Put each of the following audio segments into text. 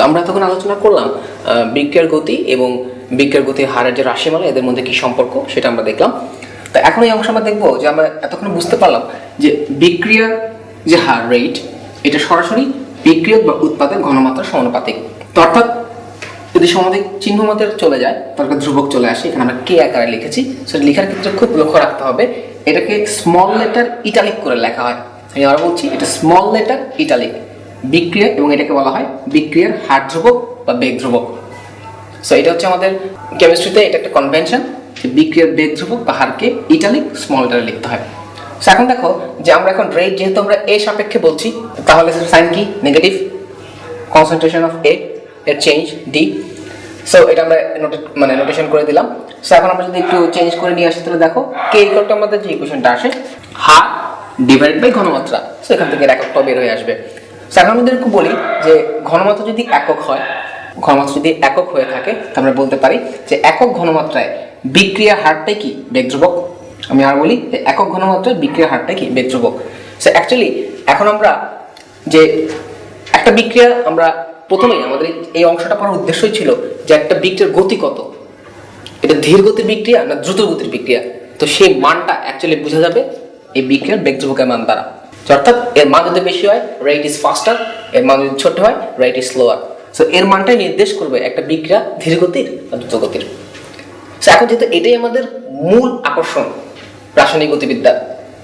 তো আমরা তখন আলোচনা করলাম বিক্রিয়ার গতি এবং বিক্রিয়ার গতি হারের যে রাশিমালা, এদের মধ্যে কি সম্পর্ক সেটা আমরা দেখলাম। তো এখন এই অংশ আমরা দেখব যে আমরা এতক্ষণ বুঝতে পারলাম যে বিক্রিয়ার যে হার রেট এটা সরাসরি বিক্রিয়া বা উৎপাদের ঘনমাত্রা সমানুপাতিক। তো অর্থাৎ যদি সমাধিক চিহ্ন আমাদের চলে যায় তারপর ধ্রুবক চলে আসে, এখানে আমরা কে আকারে লিখেছি, সেটা লেখার ক্ষেত্রে খুব লক্ষ্য রাখতে হবে। এটাকে স্মল লেটার ইটালিক করে লেখা হয়। আমি আবার বলছি, এটা স্মল লেটার ইটালিক বিক্রিয়া এবং এটাকে বলা হয় বিক্রিয়ার হার ধ্রুবক বা বেগ ধ্রুবক সো এটা হচ্ছে আমাদের কেমিস্ট্রিতে এটা একটা কনভেনশন যে বিক্রিয়ার বেগ ধ্রুবক বা হারকে ইটালিক স্মল লেটারে লিখতে হয়। সো এখন দেখো যে আমরা এখন রেট যেহেতু আমরা এ সাপেক্ষে বলছি, তাহলে সাইন কি? নেগেটিভ কনসেন্ট্রেশন অফ এ এর চেঞ্জ ডি সো এটা আমরা মানে নোটেশন করে দিলাম। সো এখন আমরা যদি একটু চেঞ্জ করে নিয়ে আসি, তাহলে দেখো কে ইকুয়ালটা আমাদের যে ইকুয়েশনটা আসে, হার ডিভাইড বাই ঘনমাত্রা। সো এখান থেকে এর এককটা বের হয়ে আসবে। সো এখন আমাদের একটু বলি যে ঘনমাত্রা যদি একক হয়, ঘনমাত্রা যদি একক হয়ে থাকে, আমরা বলতে পারি যে একক ঘনমাত্রায় বিক্রিয়ার হারটাই কি? বেগ আমি আর বলি যে একক ঘনমাত্রায় বিক্রিয়ার হারটাই কি? বেগ ধ্রুবক সো অ্যাকচুয়ালি এখন আমরা যে একটা বিক্রিয়া আমরা প্রথমেই আমাদের এই- অংশটা পড়ার উদ্দেশ্যই ছিল যে একটা বিক্রিয়ার গতি কত? এটা ধীর গতির বিক্রিয়া না দ্রুত গতির বিক্রিয়া? তো সেই মানটা অ্যাকচুয়ালি বোঝা যাবে এই বিক্রিয়ার বেগ ধ্রুবকের মান দ্বারা। অর্থাৎ এর মান যদি বেশি হয় রেট ইজ ফাস্টার এর মান যদি ছোট হয় রেট ইজ স্লোয়ার সো এর মানটাই নির্দেশ করবে একটা বিক্রিয়া ধীর গতির দ্রুত গতির এখন যেহেতু এটাই আমাদের মূল আকর্ষণ, রাসায়নিক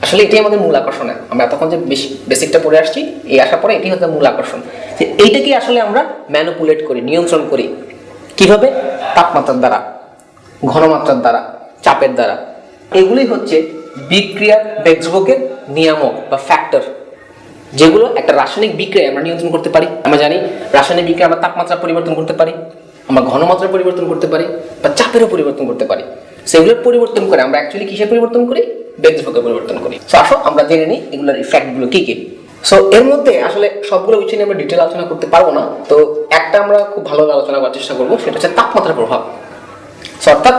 আসলে এটাই আমাদের মূল আকর্ষণ। আমরা এতক্ষণ যে বেসিকটা পড়ে আসছি, এই আসার পরে এটাই হচ্ছে মূল আকর্ষণ। যে এইটাকে আসলে আমরা ম্যানুপুলেট করি, নিয়ন্ত্রণ করি। কীভাবে? তাপমাত্রার দ্বারা, ঘনমাত্রার দ্বারা, চাপের দ্বারা। এগুলোই হচ্ছে বিক্রিয়ার বেগ ধ্রুবকের নিয়ামক বা ফ্যাক্টর যেগুলো একটা রাসায়নিক বিক্রিয়া আমরা নিয়ন্ত্রণ করতে পারি। আমরা জানি রাসায়নিক বিক্রিয়া আমরা তাপমাত্রা পরিবর্তন করতে পারি আমরা ঘনমাত্রা পরিবর্তন করতে পারি বা চাপেরও পরিবর্তন করতে পারি। সেগুলোর পরিবর্তন করে আমরা অ্যাকচুয়ালি কিসের পরিবর্তন করি? বেগ ধ্রুবকের পরিবর্তন করি। সো আসো আমরা জেনে নিই এগুলোর ইফেক্টগুলো কি কি। সো এর মধ্যে আসলে সবগুলো বিষয় নিয়ে আমরা ডিটেল আলোচনা করতে পারব না। তো একটা আমরা খুব ভালোভাবে আলোচনা করার চেষ্টা করব সেটা হচ্ছে তাপমাত্রার প্রভাব। So, অর্থাৎ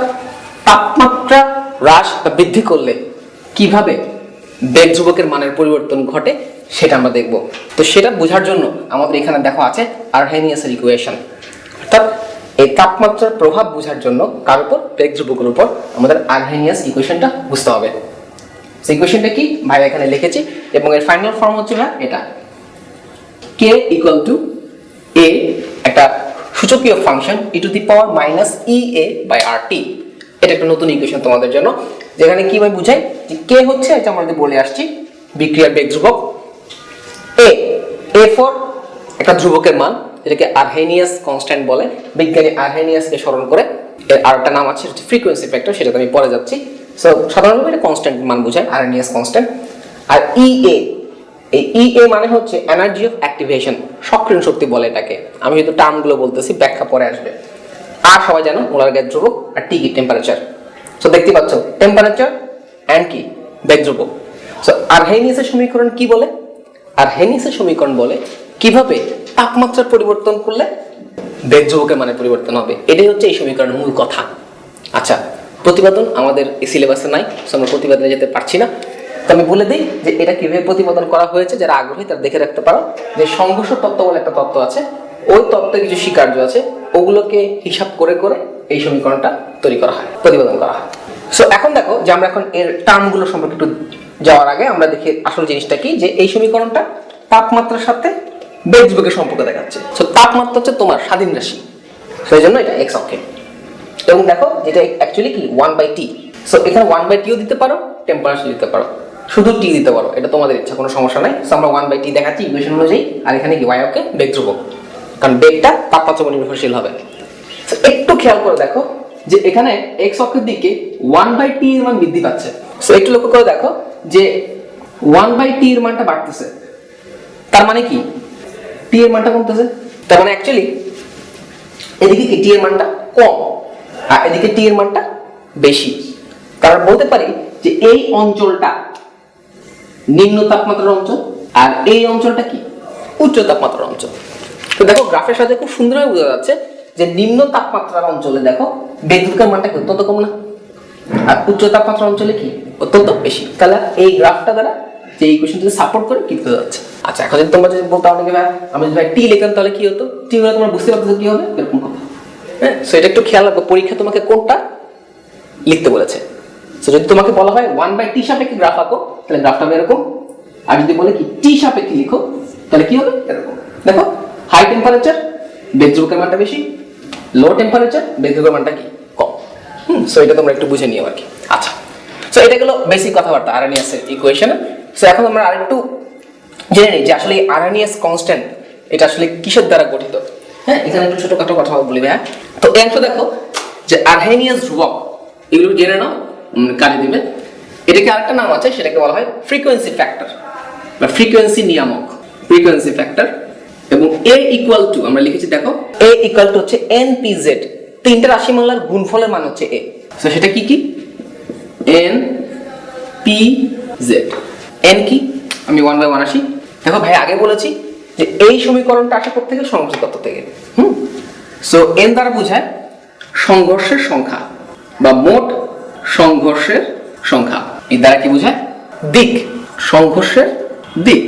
তাপমাত্রা হ্রাস বা বৃদ্ধি করলে কীভাবে বেগ ধ্রুবকের মানের পরিবর্তন ঘটে সেটা আমরা দেখব। তো সেটা বোঝার জন্য আমাদের এখানে দেখো আছে আরহেনিয়াসের ইকুয়েশন অর্থাৎ এই তাপমাত্রার প্রভাব বোঝার জন্য কার উপর? বেগ ধ্রুবকের উপর। আমাদের আরহেনিয়াস ইকুয়েশনটা বুঝতে হবে। সেই ইকুয়েশনটা কি? ভাই এখানে লিখেছি। এবং এর ফাইনাল ফর্ম হচ্ছে ভাই এটা। কে ইকুয়াল টু এ একটা সূচকীয় function e to the power minus E A by R T এটা একটা নতুন ইকুয়েশন তোমাদের জন্য। যেখানে কি ভাই বুঝাই যে কে হচ্ছে এটা আমরা বলে আসছি। বিক্রিয়ার বেগ ধ্রুবক। এ এ ফর একটা ধ্রুবকের মান, যেটাকে আরহেনিয়াস কনস্ট্যান্ট বলে। বিজ্ঞানী আরহেনিয়াসকে স্মরণ করে এর আর একটা নাম আছে ফ্রিকোয়েন্সি ফ্যাক্টর সেটাতে আমি পরে যাচ্ছি। সো সাধারণভাবে এটা কনস্ট্যান্ট মান বোঝায়, আরহেনিয়াস কনস্ট্যান্ট আর ই এ এই ই এ মানে হচ্ছে এনার্জি অফ অ্যাক্টিভেশন সক্রিয় শক্তি বলে এটাকে। আমি যেহেতু টার্মগুলো বলতেছি, ব্যাখ্যা পরে আসবে। আর সবাই জানো, মোলার গ্যাস ধ্রুবক আর টি কি টেম্পারেচার সো দেখতে পাচ্ছ টেম্পারেচার অ্যান্ড কি? বেগ ধ্রুবক সো আরহেনিয়াসের সমীকরণ কি বলে? আর হেনিসের সমীকরণ বলে কীভাবে তাপমাত্রার পরিবর্তন করলে বেগ ধ্রুবকের মানে পরিবর্তন হবে। এটাই হচ্ছে এই সমীকরণের মূল কথা। আচ্ছা প্রতিপাদন আমাদের এই সিলেবাসে নাই, so আমরা প্রতিপাদনে যেতে পারছি না। তো আমি বলে দিই যে এটা কীভাবে প্রতিপাদন করা হয়েছে, যারা আগ্রহী তারা দেখে রাখতে পারো। যে সংঘর্ষ তত্ত্ব বলে একটা তত্ত্ব আছে, ওই তত্ত্বে কিছু স্বীকার্য আছে, ওগুলোকে হিসাব করে করে এই সমীকরণটা তৈরি করা হয়, প্রতিবেদন করা হয়। সো এখন দেখো যে আমরা এখন এর টার্মগুলো সম্পর্কে একটু যাওয়ার আগে আমরা দেখি আসল জিনিসটা কি, যে এই সমীকরণটা তাপমাত্রার সাথে বেগ ধ্রুবকের সম্পর্ক দেখাচ্ছে। সো তাপমাত্রা হচ্ছে তোমার স্বাধীন রাশি। সেই জন্য এটা এক্স অক্ষে। এবং দেখো যেটা অ্যাকচুয়ালি কি ওয়ান বাই টি সো এখানে ওয়ান বাই টিও দিতে পারো টেম্পারেচার দিতে পারো। শুধু টি দিতে পারো, এটা তোমাদের ইচ্ছা, কোনো সমস্যা নাই। সো আমরা ওয়ান বাই টি দেখাচ্ছি ইকুয়েশন অনুযায়ী, আর এখানে কি ওয়াই অক্ষে বেগ ধ্রুবক। কারণ বেগটা তাপমাত্রা উপর নির্ভরশীল হবে। একটু খেয়াল করে দেখো যে এখানে এক্স অক্ষের দিকে ওয়ান বাই টি এর মান বৃদ্ধি পাচ্ছে। সো একটু লক্ষ্য করে দেখো যে ওয়ান বাই টি এর মানটা বাড়তেছে। তার মানে কি? টি এর মানটা কমতেছে। তার মানে অ্যাকচুয়ালি এদিকে কি টি এর মানটা কম আর এদিকে টি এর মানটা বেশি। কারণ বলতে পারি যে এই অঞ্চলটা নিম্ন তাপমাত্রার অঞ্চল আর এই অঞ্চলটা কি? উচ্চ তাপমাত্রার অঞ্চল। তো দেখো গ্রাফের সাথে খুব সুন্দরভাবে বোঝা যাচ্ছে যে নিম্ন তাপমাত্রার অঞ্চলে দেখো বিদ্যুতের মানটা কি অত্যন্ত কম না? আর উচ্চ তাপমাত্রার অঞ্চলে কি? অত্যন্ত বেশি। তাহলে এই গ্রাফটা দ্বারা যে যদি সাপোর্ট করে যাচ্ছে? আচ্ছা এখন যদি তোমরা যদি বলতে অনেকে ভাই, আমি যদি ভাই টি তাহলে কি হতো? টি হলে তোমরা বুঝতে পারতো কি হবে? এরকম হবে হ্যাঁ? সো এটা একটু খেয়াল পরীক্ষা তোমাকে কোনটা লিখতে বলেছে। সো যদি তোমাকে বলা হয় ওয়ান বাই টি সাপেক্ষে গ্রাফ আঁকো, তাহলে গ্রাফটা হবে এরকম। আর যদি বলে কি টি সাপেক্ষে লিখো, তাহলে কি হবে? এরকম। দেখো হাই টেম্পারেচার বেগ মানটা বেশি লো টেম্পারেচার মানটা কি কম? সো এটা তোমরা একটু বুঝে নিও আর কি। আচ্ছা সো এটা গেলো বেসিক কথাবার্তা আরএনএস এর ইকুয়েশনে সো এখন আমরা আরেকটু জেনে নিই যে আসলে এই আরএনএস কনস্ট্যান্ট এটা আসলে কিসের দ্বারা গঠিত? হ্যাঁ এখানে একটু ছোটখাটো কথা বলি হ্যাঁ তো এই অংশ দেখো যে আরহেনিয়াস ধ্রুবক, এগুলো জেনে নাও কাজে দিবে। এটাকে আরেকটা নাম আছে, সেটাকে বলা হয় ফ্রিকোয়েন্সি ফ্যাক্টর বা ফ্রিকোয়েন্সি নিয়ামক। ফ্রিকোয়েন্সি ফ্যাক্টর এবং এ ইকুয়াল টু আমরা লিখেছি দেখো এ ইকুয়াল টু হচ্ছে এন পি জেড তিনটা রাশিমালার গুণফলের মান হচ্ছে এ তো সেটা কি কি? এন পি জেড এন কি? আমি ওয়ান বাই ওয়ান আসি। দেখো, ভাই, আগে বলেছি যে এই সমীকরণটা আসা করতে থেকে সংঘর্ষ তত্ত্ব থেকে। হুম? সো এন দ্বারা বোঝায় সংঘর্ষের সংখ্যা বা মোট সংঘর্ষের সংখ্যা। এর দ্বারা কি বোঝায়? দিক। সংঘর্ষের দিক।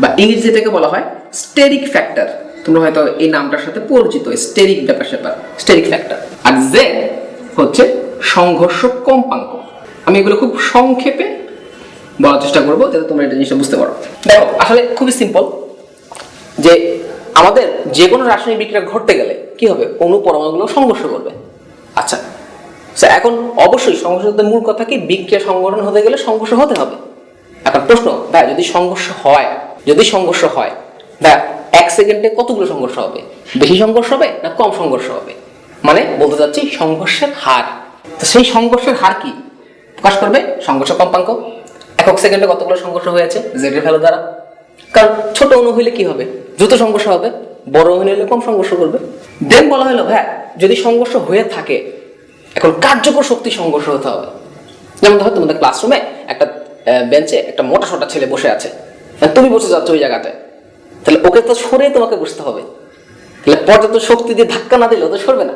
বা ইংরেজি যেটাকে বলা হয় স্টেরিক ফ্যাক্টর তোমরা হয়তো এই নামটার সাথে পরিচিত স্টেরিক ব্যাপার স্যাপার স্টেরিক ফ্যাক্টর আর জে হচ্ছে সংঘর্ষ কম্পাঙ্ক। আমি এগুলো খুব সংক্ষেপে বলার চেষ্টা করব যাতে তোমরা এটা জিনিসটা বুঝতে পারো। দেখো, আসলে খুবই সিম্পল যে আমাদের যে কোনো রাসায়নিক বিক্রিয়া ঘটতে গেলে কি হবে? অণু পরমাণুগুলো সংঘর্ষ করবে। আচ্ছা এখন অবশ্যই সংঘর্ষের মূল কথা কি? বিক্রিয়া সংগঠন হতে গেলে সংঘর্ষ হতে হবে। এখন প্রশ্ন, ভাই, যদি সংঘর্ষ হয়, যদি সংঘর্ষ হয় ভাই এক সেকেন্ডে কতগুলো সংঘর্ষ হবে? বেশি সংঘর্ষ হবে না কম সংঘর্ষ হবে? মানে বলতে চাচ্ছি সংঘর্ষের হার। তো সেই সংঘর্ষের হার কি? প্রকাশ করবে সংঘর্ষ কম্পাঙ্ক। একক সেকেন্ডে কতগুলো সংঘর্ষ হয়েছে? জেডের ভ্যালু দ্বারা। কারণ ছোট অণু হইলে কি হবে? দ্রুত সংঘর্ষ হবে, বড় অণু হইলে কম সংঘর্ষ করবে। দেন বলা হলো ভাই যদি সংঘর্ষ হয়ে থাকে, এখন কার্যকর শক্তি সংঘর্ষ হতে হবে। যেমন ধরো তোমাদের ক্লাসরুমে একটা বেঞ্চে একটা মোটা সোটা ছেলে বসে আছে। তুমি বসে যাচ্ছ ওই জায়গাতে। তাহলে ওকে তো সরে তোমাকে বসতে হবে। তাহলে পর্যাপ্ত শক্তি দিয়ে ধাক্কা না দিলে ও তো সরবে না।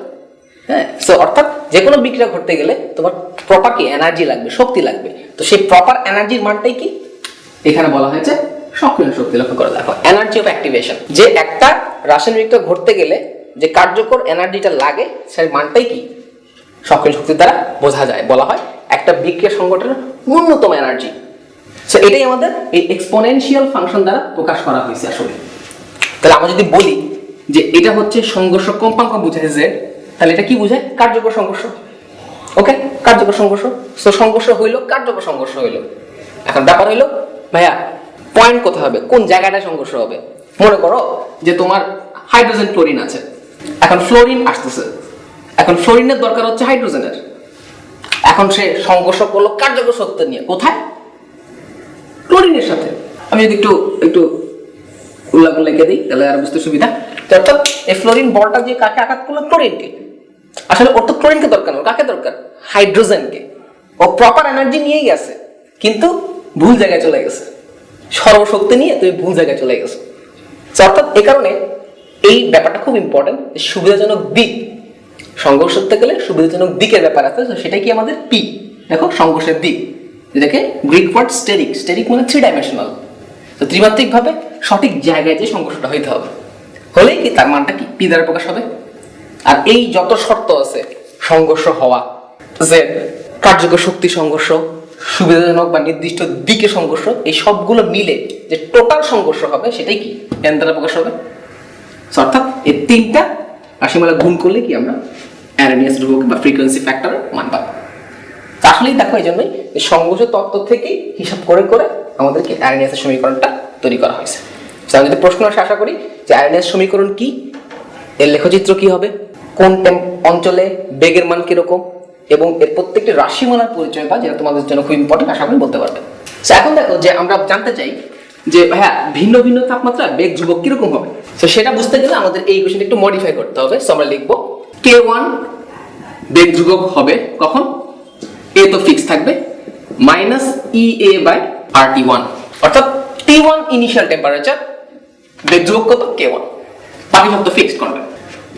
হ্যাঁ সো অর্থাৎ যে কোনো বিক্রিয়া ঘটতে গেলে তোমার প্রপার কি এনার্জি লাগবে, শক্তি লাগবে। তো সেই প্রপার এনার্জির মানটাই কি? এখানে বলা হয়েছে সক্রিয় শক্তি, লক্ষ্য করে দেখো এনার্জি অফ অ্যাক্টিভেশন যে একটা রাসায়নিক বিক্রিয়া ঘটতে গেলে যে কার্যকর এনার্জিটা লাগে, সেই মানটাই কি? সক্রিয় শক্তির দ্বারা বোঝা যায়। বলা হয় একটা বিক্রিয়া সংগঠনের ন্যূনতম এনার্জি সো এটাই আমাদের এই এক্সপোনেনশিয়াল ফাংশন দ্বারা প্রকাশ করা হয়েছে আসলে। তাহলে আমরা যদি বলি যে এটা হচ্ছে সংঘর্ষ কম্পাঙ্ক বোঝায় যে তাহলে এটা কি বোঝায়? কার্যকর সংঘর্ষ। ওকে কার্যকর সংঘর্ষ। সো সংঘর্ষ হইল কার্যকর সংঘর্ষ হইল। এখন ব্যাপার হইল ভাইয়া পয়েন্ট কোথায় হবে? কোন জায়গাটায় সংঘর্ষ হবে? মনে করো যে তোমার হাইড্রোজেন ক্লোরিন আছে। এখন ফ্লোরিন আসতেছে। এখন ফ্লোরিনের দরকার হচ্ছে হাইড্রোজেনের এখন সে সংঘর্ষ করল কার্যকর সত্য নিয়ে। কোথায়? ক্লোরিনের সাথে। আমি যদি একটু একটু উল্লাখ লিখে দিই, তাহলে আর বুঝতে সুবিধা। অর্থাৎ এই ফ্লোরিন বলটা দিয়ে কাকে আঘাত করল ক্লোরিনকে আসলে ওর তো ক্লোরিনকে দরকার না কাকে দরকার? হাইড্রোজেনকে ও প্রপার এনার্জি নিয়েই গেছে কিন্তু ভুল জায়গায় চলে গেছে। সর্বশক্তি নিয়ে তুমি ভুল জায়গায় চলে গেছো। অর্থাৎ এই কারণে এই ব্যাপারটা খুব ইম্পর্টেন্ট সুবিধাজনক দিক। সংঘর্ষ করতে গেলে সুবিধাজনক দিকের ব্যাপার আছে, তো সেটাই কি আমাদের পি দেখো, সংঘর্ষের দিক। যেটাকে গ্রিক ওয়ার্ড স্টেরিক স্টেরিক মানে থ্রি ডাইমেনশনাল তো ত্রিমাত্রিক ভাবে সঠিক জায়গায় যে সংঘর্ষটা হইতে হবে, হলেই কি তার মানটা কি? পি দ্বারা প্রকাশ হবে। আর এই যত শর্ত আছে, সংঘর্ষ হওয়া, যে কার্যকর শক্তি সংঘর্ষ, সুবিধাজনক বা নির্দিষ্ট দিকে সংঘর্ষ, এই সবগুলো মিলে যে টোটাল সংঘর্ষ হবে, সেটাই কি? এন দ্বারা প্রকাশ হবে। অর্থাৎ এই তিনটা রাশিমালা গুণ করলে কি আমরা অ্যারেনিয়াস ধ্রুবক বা ফ্রিকোয়েন্সি ফ্যাক্টর মান পাবো। তা আসলেই দেখো এই জন্যই সংঘর্ষ তত্ত্ব থেকেই হিসাব করে করে আমাদেরকে অ্যারেনিয়াসের সমীকরণটা তৈরি করা হয়েছে। যদি প্রশ্ন আসে আশা করি যে অ্যারেনিয়াস সমীকরণ কি? এর লেখচিত্র কি হবে? কোন অঞ্চলে বেগের মান কীরকম? এবং এর প্রত্যেকটি রাশিমালার পরিচয় বা যেটা তোমাদের জন্য খুব ইম্পর্টেন্ট আশা করি বলতে পারবে। So, এখন দেখো যে আমরা জানতে চাই যে হ্যাঁ ভিন্ন ভিন্ন তাপমাত্রা বেগ ধ্রুবক কীরকম হবে? তো সেটা বুঝতে গেলে আমাদের এই কোশ্চেনটা একটু মডিফাই করতে হবে। সো আমরা লিখব কে ওয়ান বেগ ধ্রুবক হবে কখন? এ তো ফিক্স থাকবে minus E A by R T one অর্থাৎ টি ওয়ান ইনিশিয়াল টেম্পারেচার ধ্রুবক কত? কে ওয়ান বাকি সব তো ফিক্সড করবে।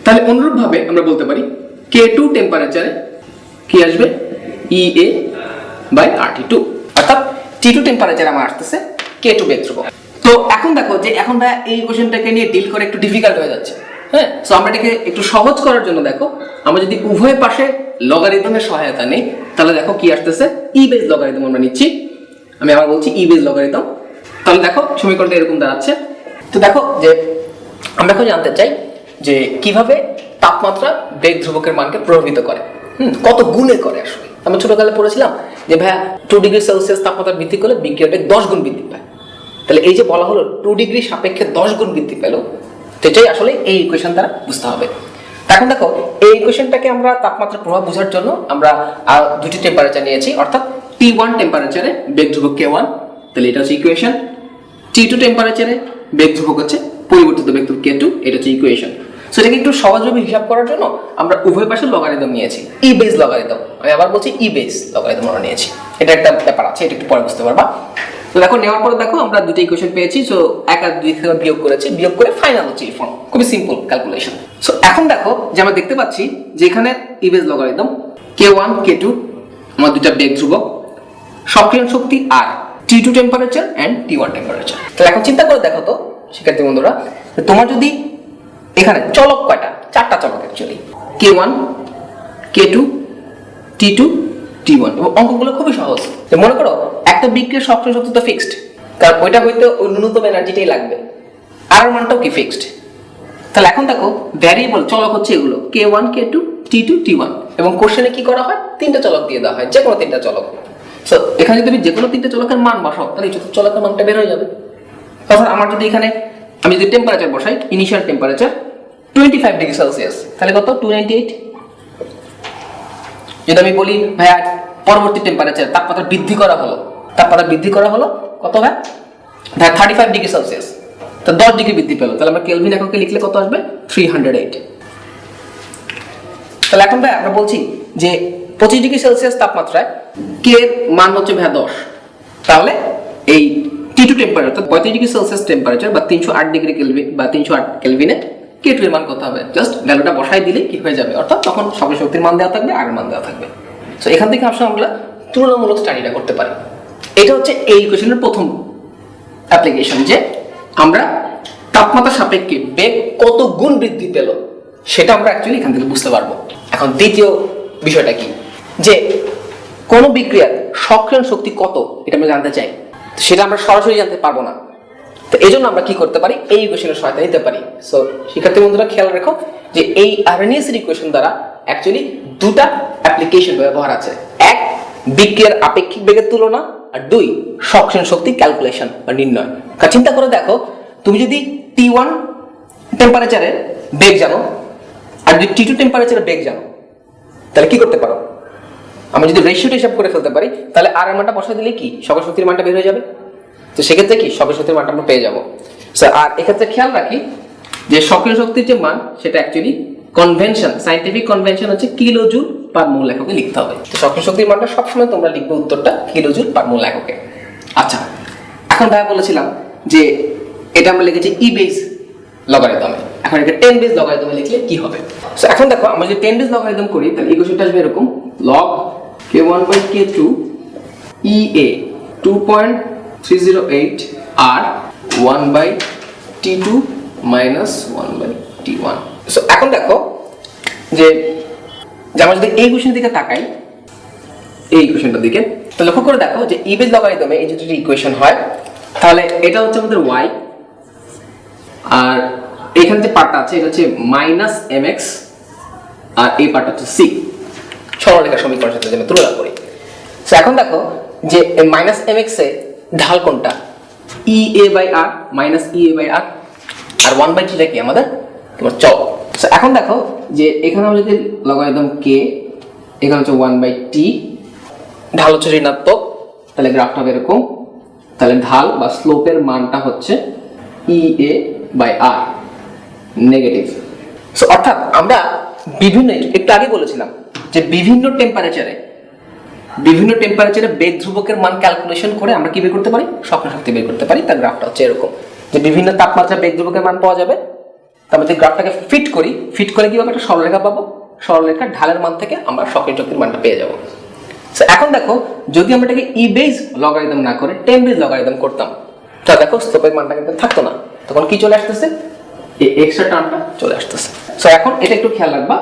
তাহলে অনুরূপভাবে আমরা বলতে পারি কে টু টেম্পারেচারে কি আসবে? ই A by R T two অর্থাৎ টি টু টেম্পারেচার আমার আসতেছে কে টু ধ্রুবক তো এখন দেখো যে এখন ভাই এই কোশ্চেনটাকে নিয়ে ডিল করে একটু ডিফিকাল্ট হয়ে যাচ্ছে হ্যাঁ? সো আমরা এটাকে একটু সহজ করার জন্য দেখো, আমরা যদি উভয় পাশে লগারিদমের সহায়তা নেই তাহলে দেখো কি আসতেছে? ই বেজ লগারিদম আমরা নিচ্ছি। আমি আবার বলছি ই বেজ লগারিদম তাহলে দেখো সমীকরণটা এরকম দাঁড়াচ্ছে। তো দেখো যে আমরা এখন জানতে চাই যে কীভাবে তাপমাত্রা বেগ ধ্রুবকের মানকে প্রভাবিত করে। কত গুণে করে আসলে। আমরা ছোটকালে পড়েছিলাম যে ভাইয়া টু ডিগ্রি সেলসিয়াস তাপমাত্রা বৃদ্ধি করলে বিক্রিয়ার বেগ দশ গুণ বৃদ্ধি পায়। তাহলে এই যে বলা হলো টু ডিগ্রি সাপেক্ষে দশ গুণ বৃদ্ধি পেল। সেটাই আসলে এই ইকুয়েশন দ্বারা বুঝতে হবে। এখন দেখো, এই ইকুয়েশনটাকে আমরা তাপমাত্রা প্রভাব বোঝার জন্য আমরা দুটি টেম্পারেচার নিয়েছি, অর্থাৎ টি ওয়ান টেম্পারেচারে বেগ ধ্রুবক কে ওয়ান তাহলে এটা হচ্ছে ইকুয়েশন টি টু টেম্পারেচারে বেগ ধ্রুবক হচ্ছে পরিবর্তিত বেগ কে টু এটা হচ্ছে ইকুয়েশন সো এটাকে একটু সহজভাবে হিসাব করার জন্য আমরা উভয় পাশে লগারিদম নিয়েছি। ই বেস লগারিদম আমি আবার বলছি ই বেস লগারিদম আমরা নিয়েছি। এটা একটা ব্যাপার আছে, এটা একটু পরে বুঝতে পারবা। তো দেখো, নেওয়ার পরে দেখো, আমরা দুটো ইকুয়েশন পেয়েছি। সো এক আর দুই থেকে বিয়োগ করেছি। বিয়োগ করে ফাইনাল হচ্ছে এই ফর্ম খুবই সিম্পল ক্যালকুলেশন সো এখন দেখো যে আমরা দেখতে পাচ্ছি যে এখানে e base logarithm K one K two আমার দুটা বেগ ধ্রুবক সক্রিয় শক্তি আর T two temperature and T one temperature তাহলে এখন চিন্তা করে দেখো তো, শিক্ষার্থী বন্ধুরা তোমার যদি এখানে চলক কয়টা? চারটা চলক actually K one K two T two T one এবং অঙ্কগুলো খুবই সহজ। যে মনে করো, একটা বিক্রিয়ার সক্রিয় শক্তি তো ফিক্সড কারণ ওইটা হইতে ওই ন্যূনতম এনার্জিটাই লাগবে। আর মানটাও কি ফিক্সড তাহলে এখন দেখো ভ্যারিয়েবল চলক হচ্ছে এগুলো। K one K two T two T one এবং কোশ্চেনে কি করা হয়? তিনটা চলক দিয়ে দেওয়া হয় যে কোনো তিনটা চলক। সো এখানে যদি তুমি যে কোনো তিনটা চলকের মান বসাও, তাহলে এই চলকের মানটা বের হয়ে যাবে। তখন আমার যদি এখানে, আমি যদি টেম্পারেচার বসাই initial temperature twenty five degree Celsius তাহলে কত? টু নাইনটি এইট যদি আমি বলি, ভাইয়া, পরবর্তী টেম্পারেচার তাপমাত্রা বৃদ্ধি করা হলো। তাপমাত্রা বৃদ্ধি করা হলো কত ভাই ভাই থার্টি ফাইভ ডিগ্রি সেলসিয়াস তো দশ ডিগ্রি বৃদ্ধি পেল। তাহলে আমরা কেলভিন এককে লিখলে কত আসবে? থ্রি হান্ড্রেড এইট তাহলে এখন ভাই আমরা বলছি যে পঁচিশ ডিগ্রি সেলসিয়াস তাপমাত্রায় কে মান হচ্ছে ভাই দশ। তাহলে এই টি টু টেম্পারেচার অর্থাৎ পঁয়ত্রিশ ডিগ্রি সেলসিয়াস টেম্পারেচার বা তিনশো আট ডিগ্রি কেলভিন বা তিনশো আট কেলভিনে কে টু এর মান কত হবে? জাস্ট ভ্যালুটা বসাই দিলে কি হয়ে যাবে? অর্থাৎ তখন সবে শক্তির মান দেওয়া থাকবে আর এর মান দেওয়া থাকবে। তো এখান থেকে আসলে আমরা তুলনামূলক স্টাডিটা করতে পারি। এটা হচ্ছে এই কোয়েশনের প্রথম অ্যাপ্লিকেশন যে আমরা তাপমাত্রা সাপেক্ষে বেগ কত গুণ বৃদ্ধি পেল, সেটা আমরা অ্যাকচুয়ালি এখান থেকে বুঝতে পারব। এখন দ্বিতীয় বিষয়টা কি? যে কোন বিক্রিয়ার সক্রিয় শক্তি কত, এটা আমরা জানতে চাই। সেটা আমরা সরাসরি জানতে পারব না। তো এই জন্য আমরা কি করতে পারি? এই ইকুয়েশনের সহায়তা নিতে পারি। সো শিক্ষার্থী বন্ধুরা, খেয়াল রেখো যে এই আরএনএস ইকুয়েশন দ্বারা অ্যাকচুয়ালি দুটা অ্যাপ্লিকেশন ব্যবহার আছে। এক, বিক্রিয়ার আপেক্ষিক বেগের তুলনা, আর দুই সক্রিয়ণ শক্তি ক্যালকুলেশন বা নির্ণয়। চিন্তা করে দেখো, তুমি যদি টি ওয়ান টেম্পারেচারে বেগ জানো, আর যদি টি টু টেম্পারেচারে বেগ জানো, তাহলে কি করতে পারো? আমি যদি রেশিওটা হিসাব করে ফেলতে পারি, তাহলে আর এর মানটা বসাই দিলে কি? সকল শক্তির মানটা বের হয়ে যাবে। তো সেক্ষেত্রে কি? সকল শক্তির মানটা আমরা পেয়ে যাব। আর এক্ষেত্রে খেয়াল রাখি যে সক্রিয় শক্তির যে মান, সেটা অ্যাকচুয়ালি কনভেনশন সাইন্টিফিক কনভেনশন হচ্ছে কিলো জুল পার মূল এককে লিখতে হবে। তো সক্রিয় শক্তির মানটা সবসময় তোমরা লিখবে উত্তরটা কিলো জুল পার মূল এককে। আচ্ছা এখন ভাই বলেছিলাম যে এটা আমরা লিখেছি ই বেস লগারিদমে এখন এটা টেন বেস লগারিদমে লিখলে কি হবে? সো এখন দেখো, আমরা যদি টেন বেস লগারিদম করি, তাহলে ইকুয়েশনটা আসবে এরকম log k one by k two E A two point three zero eight R one by T two minus so এখন দেখো যে আমরা যদি এই দিকে তাকাই, এই ইকুয়েশনটার দিকে, তো লক্ষ্য করে দেখো যে লগারিদমে এই যদি ইকুয়েশন হয়, তাহলে এটা হচ্ছে আমাদের ওয়াই আর এখানে যে পার্টটা আছে, এটা হচ্ছে মাইনাস এম এক্স আর এই পার্টটা হচ্ছে সি সরলরেখা সমীকরণের সাথে তুলনা করি। তো এখন দেখো যে মাইনাস এম এক্স এ ঢাল কোনটা? E A by R minus E A by R R one by টিটা কি আমাদের? তোমার চক। So, এখন দেখো যে এখানে আমরা যদি লগারিদম কে এখানে হচ্ছে ওয়ান বাই টি ঢাল হচ্ছে ঋণাত্মক তাহলে গ্রাফটা হবে এরকম। তাহলে ঢাল বা স্লোপের মানটা হচ্ছে E A by R negative so অর্থাৎ আমরা বিভিন্ন একটু আগে বলেছিলাম যে বিভিন্ন টেম্পারেচারে বিভিন্ন টেম্পারেচারে বেগ ধ্রুবকের মান ক্যালকুলেশন করে আমরা কি বের করতে পারি? সক্রিয় শক্তি বের করতে পারি। তার গ্রাফটা হচ্ছে এরকম। যে বিভিন্ন তাপমাত্রা বেগ ধ্রুবকের মান পাওয়া যাবে তারপর যদি গ্রাফটাকে ফিট করি। ফিট করে কি হবে একটা সরলরেখা পাবো। সরলরেখার ঢালের মান থেকে আমরা সক্রিয় শক্তির মানটা পেয়ে যাব। So, এখন দেখো যদি আমরা এটাকে ই বেজ লগারিদম না করে টেন বেজ লগারিদম করতাম তা দেখো স্লোপের মানটা কিন্তু থাকতো না। তখন কি চলে আসতেছে? এক্সট্রা টার্মটা চলে আসতেছে। সো এখন এটা একটু খেয়াল রাখবা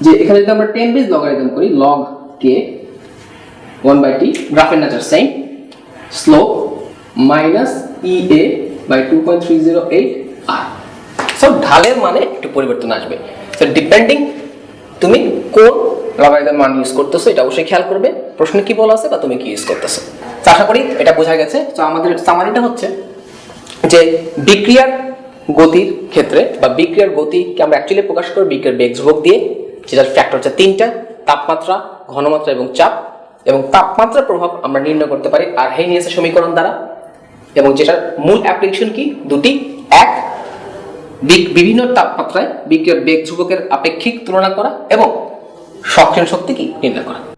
যে এখানে যদি আমরা টেন বেজ লগারিদম করি log k one by T গ্রাফের nature same slope minus E A by two point three zero eight R so ঢালের মানে একটু পরিবর্তন আসবে। সো ডিপেন্ডিং তুমি কোন লগারিদম মান ইউজ করতেছো, এটা অবশ্যই খেয়াল করবে। প্রশ্নে কি বলা আছে বা তুমি কি ইউজ করতেছো? তো আশা করি এটা বোঝা গেছে। তো আমাদের সামারিটা হচ্ছে যে বিক্রিয়ার গতির ক্ষেত্রে বা বিক্রিয়ার গতিকে আমরা অ্যাকচুয়ালি প্রকাশ করি বিক্রিয়ার বেগ ধ্রুবক দিয়ে, যেটার ফ্যাক্টর হচ্ছে তিনটা, তাপমাত্রা, ঘনমাত্রা এবং চাপ। এবং তাপমাত্রার প্রভাব আমরা নির্ণয় করতে পারি আর হেইনিয়াসের সমীকরণ দ্বারা। এবং যেটার মূল অ্যাপ্লিকেশন কি? দুটি। এক বিভিন্ন তাপমাত্রায় বিক্রিয়ার বেগ ধ্রুবকের আপেক্ষিক তুলনা করা এবং সক্ষম শক্তি কি? নির্ণয় করা।